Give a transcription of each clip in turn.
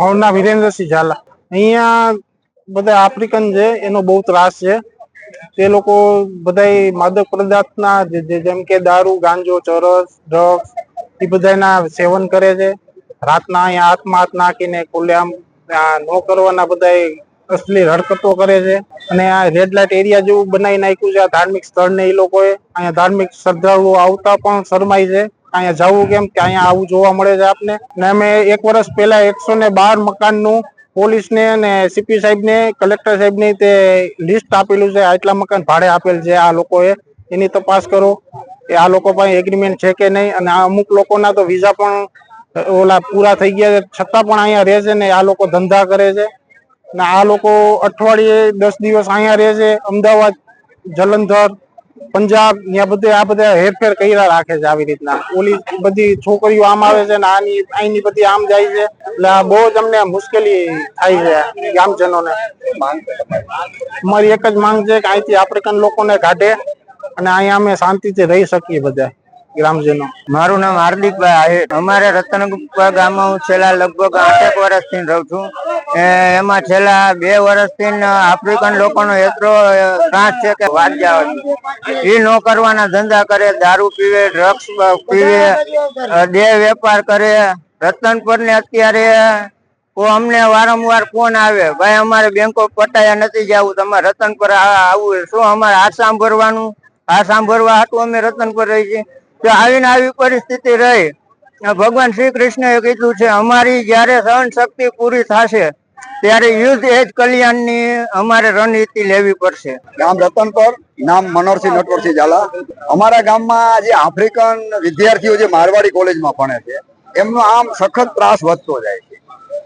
મારું નામ વિરેન્દ્રસિંહ ઝાલા. અહીંયા બધા આફ્રિકન છે, એનો બહુ ત્રાસ છે. તે લોકો બધાય માદક પદાર્થના જેમ કે દારૂ, ગાંજો, ચરસ ડ્રગ્સ એ બધાના સેવન કરે છે. રાતના અહીંયા હાથમાં હાથ નાખીને ખુલ્લેઆમ ન કરવાના બધાય અસલી હરકતો કરે છે. અને આ રેડ લાઇટ એરિયા જેવું બનાવી નાખ્યું છે, આ ધાર્મિક સ્થળને એ લોકોએ. અહીંયા ધાર્મિક શ્રદ્ધાળુઓ આવતા પણ શરમાય છે. અહીંયા જવું કેમ કે અહીંયા આવું જોવા મળે છે આપને. ને અમે એક વર્ષ પહેલા એકસો ને બાર મકાનનું પોલીસને અને સીપી સાહેબને, કલેક્ટર સાહેબને તે લિસ્ટ આપેલું છે, આટલા મકાન ભાડે આપેલ છે આ લોકોએ. એની તપાસ કરો કે આ લોકો પાસે એગ્રીમેન્ટ છે કે નહીં. અને આ અમુક લોકોના તો વિઝા પણ ઓલા પૂરા થઈ ગયા છે. છતાં પણ અહીંયા રહે છે ને આ લોકો ધંધા કરે છે. ને આ લોકો અઠવાડિયે દસ દિવસ અહીંયા રહે છે. અમદાવાદ, જલંધર પંજાબ ત્યાં બધે આ બધા હેરફેર કર્યા રાખે છે આવી રીતના. ઓલી બધી છોકરીઓ આમ આવે છે ને આની અહીંની બધી આમ જાય છે. એટલે બહુ જ અમને મુશ્કેલી થાય છે ગામજનોને. અમારી એક જ માંગ છે કે અહીંથી આફ્રિકન લોકોને કાઢે અને અહીંયા અમે શાંતિથી રહી શકીએ બધા ગ્રામજનો. મારું નામ હાર્દિકભાઈ અમારે રતનગુપ્પા ગામમાં હું છેલ્લા લગભગ આઠેક વર્ષથી રહું છું. એમાં છેલ્લા બે વર્ષથી આફ્રિકન લોકોનો એટલો ત્રાસ છે કે વાત જાવ એ નો કરવાના ધંધા કરે, દારૂ પીવે ડ્રગ્સ પીવે દેહ વેપાર કરે. રતનપુર ને અત્યારે અમને વારંવાર ફોન આવે, ભાઈ, અમારે બેંકો પટાયા નથી જવું, તમારે રતનપુર આવવું શું અમારે આ સાંભળવાનું? આ સાંભળવા હાટું અમે રતનપુર રહી છીએ. તો આવીને આવી પરિસ્થિતિ રહી. ભગવાન શ્રી કૃષ્ણએ કીધું છે, અમારી જયારે સહન શક્તિ પૂરી થશે ત્યારે યુદ્ધ એ કલ્યાણની અમારે રણનીતિ લેવી પડશે. ગામ રતનપર, નામ મનોહરસિંહ નટવરસિંહ ઝાલા. અમારા ગામમાં જે આફ્રિકન વિદ્યાર્થીઓ જે મારવાડી કોલેજમાં ભણે છે, એમનો આમ સખત ત્રાસ વધતો જાય છે.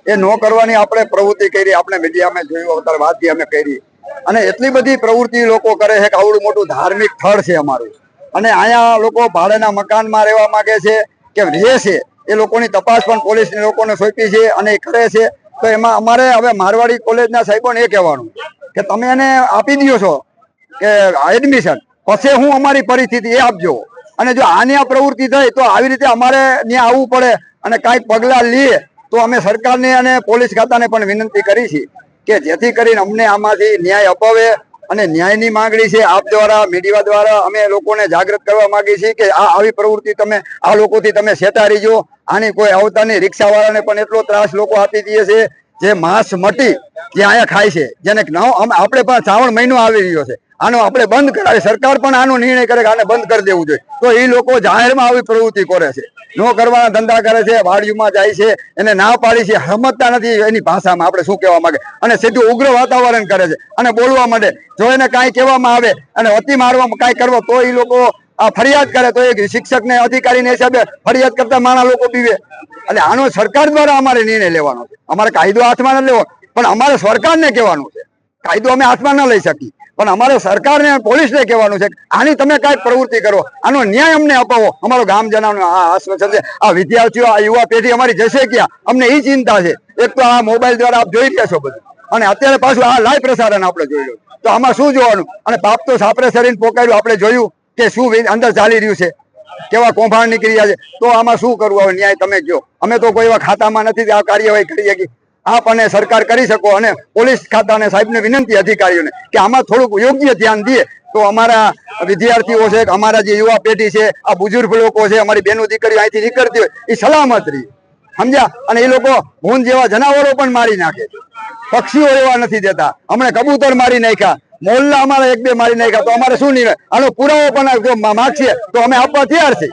એ ન કરવાની આપણે પ્રવૃત્તિ કરી, આપણે મીડિયામાં જોયું અત્યારે વાત અમે કરી. અને એટલી બધી પ્રવૃત્તિ લોકો કરે છે કે આવડું મોટું ધાર્મિક સ્થળ છે અમારું. અને અહીંયા લોકો ભાડેના મકાનમાં રહેવા માંગે છે કે રહે છે. એ લોકોની તપાસ પણ પોલીસ લોકોને સોંપી છે અને એ કરે છે. તો એમાં અમારે હવે મારવાડી કોલેજના સાહેબોને એ કહેવાનું કે તમે એને આપી દો છો કે એડમિશન પછી હું અમારી પરિસ્થિતિ એ આપજો. અને જો આની આ પ્રવૃત્તિ થઈ તો આવી રીતે અમારે ત્યાં આવવું પડે અને કાંઈક પગલાં લઈએ તો અમે સરકારને અને પોલીસ ખાતાને પણ વિનંતી કરી છે કે જેથી કરીને અમને આમાંથી ન્યાય અપાવે અને ન્યાયની માંગણી છે આપ દ્વારા, મીડિયા દ્વારા અમે લોકોને જાગૃત કરવા માંગીએ છીએ કે આ આવી પ્રવૃત્તિ તમે, આ લોકોથી તમે સેતારી જો આની કોઈ આવતાની રિક્ષાવાળાને પણ એટલો ત્રાસ લોકો આપી દે છે જે માંસ મટી જે અહીંયા ખાય છે. જેને આપણે પણ શ્રાવણ મહિનો આવી રહ્યો છે. આનો આપણે બંધ કરાવી સરકાર પણ આનો નિર્ણય કરે કે આને બંધ કરી દેવું જોઈએ. તો એ લોકો જાહેરમાં આવી પ્રવૃત્તિ કરે છે. નો કરવાના ધંધા કરે છે, વાડીઓમાં જાય છે, એને ના પાડી છે સમજતા નથી એની ભાષામાં આપણે શું કહેવા માંગે. અને સીધું ઉગ્ર વાતાવરણ કરે છે. અને બોલવા માંડે. જો એને કાંઈ કહેવામાં આવે અને અતિ મારવામાં કાંઈ કરવો, તો એ લોકો આ ફરિયાદ કરે. તો એ શિક્ષક ને અધિકારી ને હિસાબે ફરિયાદ કરતા માણા લોકો પીવે એટલે આનો સરકાર દ્વારા અમારે નિર્ણય લેવાનો છે. અમારે કાયદો હાથમાં ન લેવો. પણ અમારે સરકારને કહેવાનું છે. કાયદો અમે હાથમાં ન લઈ શકીએ. પણ અમારે સરકારને પોલીસને કહેવાનું છે આની તમે કાંઈક પ્રવૃત્તિ કરો. આનો ન્યાય અમને અપાવો. અમારો ગામ જનાવનું આ આશ્વાસન છે આ વિદ્યાર્થીઓ, આ યુવા પેઢી અમારી જશે ક્યાં? અમને એ ચિંતા છે. એક તો આ મોબાઈલ દ્વારા આપ જોઈ રહ્યા છો બધું. અને અત્યારે પાછું આ લાઈવ પ્રસારણ આપણે રહ્યું તો આમાં શું જોવાનું? અને પાપ તો સાપરે શરીર પોકાર્યું. આપણે જોયું કે શું અંદર ચાલી રહ્યું છે. કેવા કૌભાંડ નીકળી જાય તો આમાં શું કરવું? હવે ન્યાય તમે કયો અમે તો કોઈ એવા ખાતામાં નથી આ કાર્યવાહી કરી શકી આપ અને સરકાર કરી શકો અને પોલીસ ખાતાને સાહેબને વિનંતી અધિકારીઓને કે આમાં થોડુંક યોગ્ય ધ્યાન દે તો અમારા વિદ્યાર્થીઓ છે, અમારા જે યુવા પેઢી છે, આ બુજુર્ગ લોકો છે, અમારી બેનો દીકરીઓ અહીંથી નીકળતી હોય, એ સલામત રહી. સમજ્યા? અને એ લોકો ભૂન જેવા જનાવરો પણ મારી નાખે પક્ષીઓ એવા નથી દેતા. હમણાં કબૂતર મારી નાખ્યા. મોલ્લા અમારા એક બે મારી નાખ્યા, તો અમારે શું નિર્ણય? આનો પુરાવો પણ માગશે, તો અમે આપવા તૈયાર છીએ.